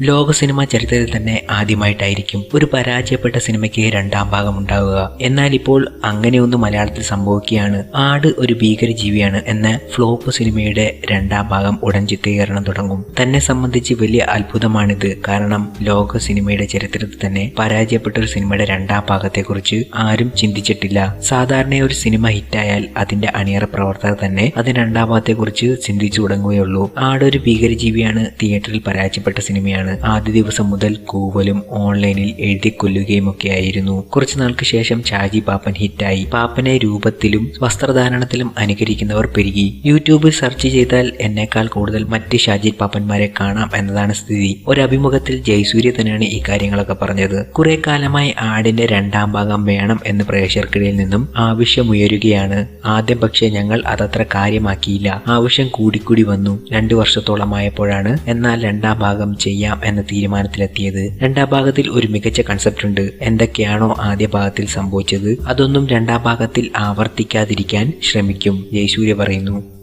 ലോക സിനിമാ ചരിത്രത്തിൽ തന്നെ ആദ്യമായിട്ടായിരിക്കും ഒരു പരാജയപ്പെട്ട സിനിമയ്ക്ക് രണ്ടാം ഭാഗം ഉണ്ടാവുക. എന്നാൽ ഇപ്പോൾ അങ്ങനെയൊന്നും മലയാളത്തിൽ സംഭവിക്കുകയാണ്. ആട് ഒരു ഭീകര ജീവിയാണ് എന്ന ഫ്ലോപ്പ് സിനിമയുടെ രണ്ടാം ഭാഗം ഉടൻ ചിത്രീകരണം തുടങ്ങും. തന്നെ സംബന്ധിച്ച് വലിയ അത്ഭുതമാണിത്. കാരണം ലോക സിനിമയുടെ ചരിത്രത്തിൽ തന്നെ പരാജയപ്പെട്ട ഒരു സിനിമയുടെ രണ്ടാം ഭാഗത്തെക്കുറിച്ച് ആരും ചിന്തിച്ചിട്ടില്ല. സാധാരണ ഒരു സിനിമ ഹിറ്റായാൽ അതിന്റെ അണിയറ പ്രവർത്തകർ തന്നെ അതിന്റെ രണ്ടാം ഭാഗത്തെക്കുറിച്ച് ചിന്തിച്ചു തുടങ്ങുകയുള്ളൂ. ആട് ഒരു ഭീകരജീവിയാണ് തിയേറ്ററിൽ പരാജയപ്പെട്ട സിനിമയാണ്. ആദ്യ ദിവസം മുതൽ കൂവലും ഓൺലൈനിൽ എഴുതി കൊല്ലുകയും ഒക്കെ ആയിരുന്നു കുറച്ചു നാൾക്ക് ശേഷം ചാജി പാപ്പൻ ഹിറ്റായി. പാപ്പനെ രൂപത്തിലും വസ്ത്രധാരണത്തിലും അനുകരിക്കുന്നവർ പെരുകി. യൂട്യൂബിൽ സെർച്ച് ചെയ്താൽ എന്നേക്കാൾ കൂടുതൽ മറ്റ് ഷാജി പാപ്പന്മാരെ കാണാം എന്നതാണ് സ്ഥിതി. ഒരു അഭിമുഖത്തിൽ ജയസൂര്യ തന്നെയാണ് ഈ കാര്യങ്ങളൊക്കെ പറഞ്ഞത്. കുറെ കാലമായി ആടിന്റെ രണ്ടാം ഭാഗം വേണം എന്ന് പ്രേക്ഷകർക്കിടയിൽ നിന്നും ആവശ്യമുയരുകയാണ്. ആദ്യം പക്ഷേ ഞങ്ങൾ അതത്ര കാര്യമാക്കിയില്ല. ആവശ്യം കൂടിക്കൂടി വന്നു. രണ്ടു വർഷത്തോളമായപ്പോഴാണ്. എന്നാൽ രണ്ടാം ഭാഗം ചെയ്യാം എന്ന തീരുമാനത്തിലെത്തിയത്? രണ്ടാം ഭാഗത്തിൽ ഒരു മികച്ച കൺസെപ്റ്റ് ഉണ്ട്. എന്തൊക്കെയാണോ ആദ്യ ഭാഗത്തിൽ സംഭവിച്ചത്? അതൊന്നും രണ്ടാം ഭാഗത്തിൽ ആവർത്തിക്കാതിരിക്കാൻ ശ്രമിക്കും. ജയസൂര്യ പറയുന്നു.